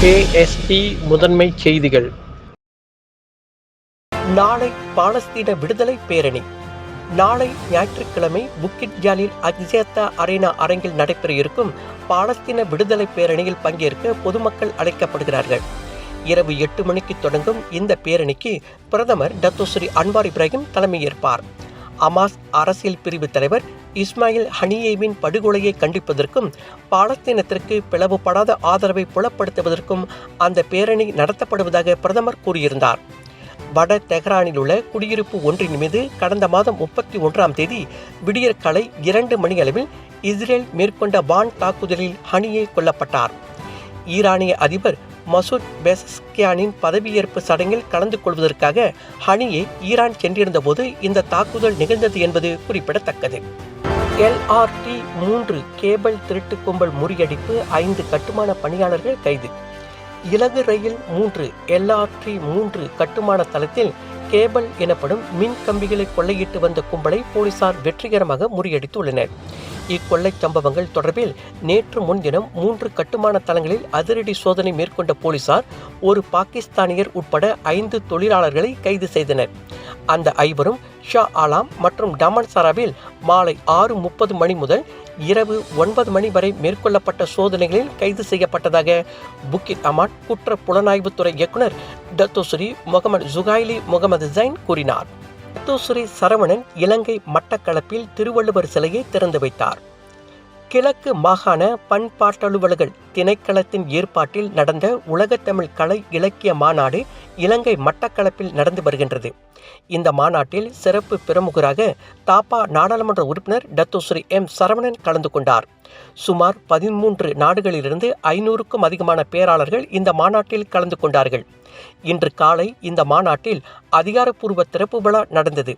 KST முதன்மை செய்திகள். நாளை பாலஸ்தீன விடுதலை பேரணி. நாளை ஞாயிற்றுக்கிழமை புக்கிட் ஜாலில் அக்ஸேத்தா அரேனா அரங்கில் நடைபெற இருக்கும் பாலஸ்தீன விடுதலை பேரணியில் பங்கேற்க பொதுமக்கள் அழைக்கப்படுகிறார்கள். இரவு எட்டு மணிக்கு தொடங்கும் இந்த பேரணிக்கு பிரதமர் டத்தோஸ்ரீ அன்வார் இப்ராஹிம் தலைமையேற்பார். அமாஸ் அரசியல் பிரிவு தலைவர் இஸ்மாயில் ஹனியேவின் படுகொலையை கண்டிப்பதற்கும் பாலஸ்தீனத்திற்கு பிளவுபடாத ஆதரவை புலப்படுத்துவதற்கும் அந்த பேரணி நடத்தப்படுவதாக பிரதமர் கூறியிருந்தார். வட தெஹ்ரானில் உள்ள குடியிருப்பு ஒன்றின் மீது கடந்த மாதம் முப்பத்தி ஒன்றாம் தேதி விடியற்காலை இரண்டு மணி அளவில் இஸ்ரேல் மேற்கொண்ட வான் தாக்குதலில் ஹனியே கொல்லப்பட்டார். ஈரானிய அதிபர் மசூத் பெசஸ்கியானின் பதவியேற்பு சடங்கில் கலந்து கொள்வதற்காக ஹனியே ஈரான் சென்றிருந்தபோது இந்த தாக்குதல் நிகழ்ந்தது என்பது குறிப்பிடத்தக்கது. எல்ஆர்டி மூன்று கேபிள் திருட்டு கும்பல் முறியடிப்பு ஐந்து கட்டுமான பணியாளர்கள் கைது. இலகு ரயில் மூன்று எல்ஆர்டி மூன்று கட்டுமான தளத்தில் கேபிள் எனப்படும் மின் கம்பிகளை கொள்ளையிட்டு வந்த கும்பலை போலீசார் வெற்றிகரமாக முறியடித்துள்ளனர். இக்கொள்ளை சம்பவங்கள் தொடர்பில் நேற்று முன்தினம் மூன்று கட்டுமான தளங்களில் அதிரடி சோதனை மேற்கொண்ட போலீசார் ஒரு பாகிஸ்தானியர் உட்பட ஐந்து தொழிலாளர்களை கைது செய்தனர். அந்த ஐவரும் ஷா ஆலாம் மற்றும் டமன் சராவில் மாலை ஆறு முப்பது மணி முதல் இரவு ஒன்பது மணி வரை மேற்கொள்ளப்பட்ட சோதனைகளில் கைது செய்யப்பட்டதாக புக்கிட் அமாட் குற்ற புலனாய்வுத்துறை இயக்குனர் Datuk Seri Mohamed Shuhaily Mohamed Zain கூறினார். டத்தோஸ்ரீ சரவணன் இலங்கை மட்டக்களப்பில் திருவள்ளுவர் சிலையை திறந்து வைத்தார். கிழக்கு மாகாண பண்பாட்டலுவல்கள் திணைக்களத்தின் ஏற்பாட்டில் நடந்த உலகத்தமிழ் கலை இலக்கிய மாநாடு இலங்கை மட்டக்களப்பில் நடந்து வருகின்றது. இந்த மாநாட்டில் சிறப்பு பிரமுகராக தாப்பா நாடாளுமன்ற உறுப்பினர் டத்துஸ்ரீ எம் சரவணன் கலந்து கொண்டார். சுமார் பதிமூன்று நாடுகளிலிருந்து ஐநூறுக்கும் அதிகமான பேராளர்கள் இந்த மாநாட்டில் கலந்து கொண்டார்கள். இன்று காலை இந்த மாநாட்டில் அதிகாரப்பூர்வ திறப்பு விழா நடந்தது.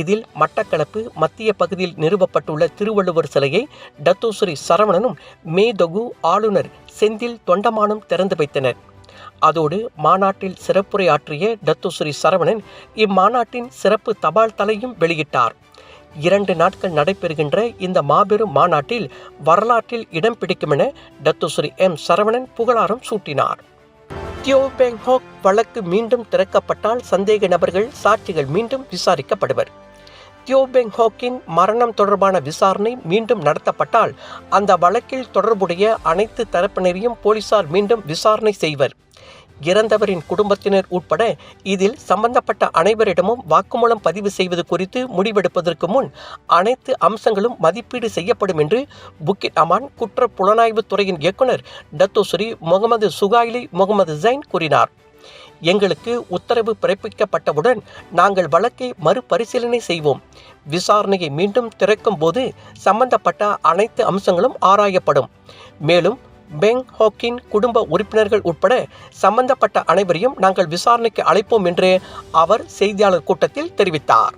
இதில் மட்டக்களப்பு மத்திய பகுதியில் நிறுவப்பட்டுள்ள திருவள்ளுவர் சிலையை டத்தோஸ்ரீ சரவணனும் மேதொகு ஆளுநர் செந்தில் தொண்டமானும் திறந்து வைத்தனர். அதோடு மாநாட்டில் சிறப்புரையாற்றிய டத்துஸ்ரீ சரவணன் இம்மாநாட்டின் சிறப்பு தபால் தலையும் வெளியிட்டார். இரண்டு நாட்கள் நடைபெறுகின்ற இந்த மாபெரும் மாநாட்டில் வரலாற்றில் இடம் பிடிக்கும் என டத்துஸ்ரீ எம் சரவணன் புகழாரம் சூட்டினார். தியோ பெங்ஹோக் வழக்கு மீண்டும் திறக்கப்பட்டால் சந்தேக நபர்கள் சாட்சிகள் மீண்டும் விசாரிக்கப்படுவர். தியோ பெங்ஹாக்கின் மரணம் தொடர்பான விசாரணை மீண்டும் நடத்தப்பட்டால் அந்த வழக்கில் தொடர்புடைய அனைத்து தரப்பினரையும் போலீசார் மீண்டும் விசாரணை செய்வர். இறந்தவரின் குடும்பத்தினர் உட்பட இதில் சம்பந்தப்பட்ட அனைவரிடமும் வாக்குமூலம் பதிவு செய்வது குறித்து முடிவெடுப்பதற்கு முன் அனைத்து அம்சங்களும் மதிப்பீடு செய்யப்படும் என்று புக்கிட் அமான் குற்ற புலனாய்வு துறையின் இயக்குனர் Datuk Seri Mohamed Shuhaily Mohamed Zain கூறினார். எங்களுக்கு உத்தரவு பிறப்பிக்கப்பட்டவுடன் நாங்கள் வழக்கை மறுபரிசீலனை செய்வோம். விசாரணையை மீண்டும் திறக்கும் போது சம்பந்தப்பட்ட அனைத்து அம்சங்களும் ஆராயப்படும். மேலும் பெங் ஹோக்கின் குடும்ப உறுப்பினர்கள் உட்பட சம்பந்தப்பட்ட அனைவரையும் நாங்கள் விசாரணைக்கு அழைப்போம் என்று அவர் செய்தியாளர் கூட்டத்தில் தெரிவித்தார்.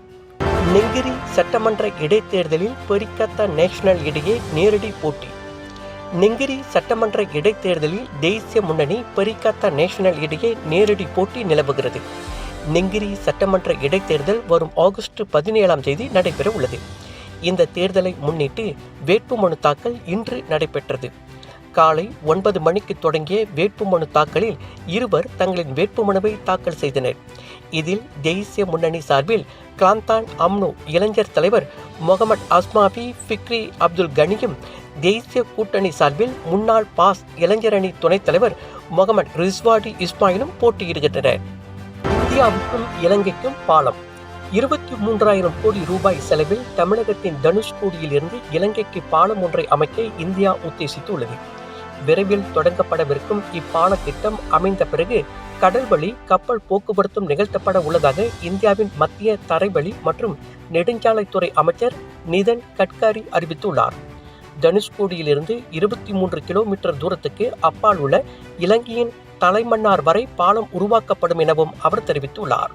நெங்கிரி சட்டமன்ற இடைத்தேர்தலில் பெரிக்கத்த நேஷனல் இடையே நேரடி போட்டி. நெங்கிரி சட்டமன்ற இடைத்தேர்தலில் தேசிய முன்னணி பெரிக்கத்த நேஷனல் இடையே நேரடி போட்டி நிலவுகிறது. நெங்கிரி சட்டமன்ற இடைத்தேர்தல் வரும் ஆகஸ்ட் பதினேழாம் தேதி நடைபெற உள்ளது இந்த தேர்தலை முன்னிட்டு வேட்புமனு தாக்கல் இன்று நடைபெற்றது. காலை ஒன்பது மணிக்கு தொடங்கிய வேட்புமனு தாக்கலில் இருவர் தங்களின் வேட்புமனுவை தாக்கல் செய்தனர். இதில் தேசிய முன்னணி சார்பில் கிளாந்தான் அம்னு இளைஞர் தலைவர் முகமது அஸ்மாபி ஃபிக்ரி அப்துல் கனியும் தேசிய கூட்டணி சார்பில் முன்னாள் பாஸ் இளைஞரணி துணைத் தலைவர் முகமது ரிஸ்வாடி இஸ்மாயிலும் போட்டியிடுகின்றனர். இந்தியாவுக்கும் இலங்கைக்கும் பாலம். இருபத்தி மூன்றாயிரம் கோடி ரூபாய் செலவில் தமிழகத்தின் தனுஷ்கோடியில் இருந்து இலங்கைக்கு பாலம் ஒன்றை அமைக்க இந்தியா உத்தேசித்துள்ளது. விரைவில் தொடங்கப்படவிருக்கும் இப்பால திட்டம் அமைந்த பிறகு கடல்வழி கப்பல் போக்குவரத்தும் நிகழ்த்தப்பட உள்ளதாக இந்தியாவின் மத்திய தரைவழி மற்றும் நெடுஞ்சாலைத்துறை அமைச்சர் நிதன் கட்காரி அறிவித்துள்ளார். தனுஷ்கோடியிலிருந்து இருபத்தி மூன்று கிலோமீட்டர் தூரத்துக்கு அப்பால் உள்ள இலங்கையின் தலைமன்னார் வரை பாலம் உருவாக்கப்படும் எனவும் அவர் தெரிவித்துள்ளார்.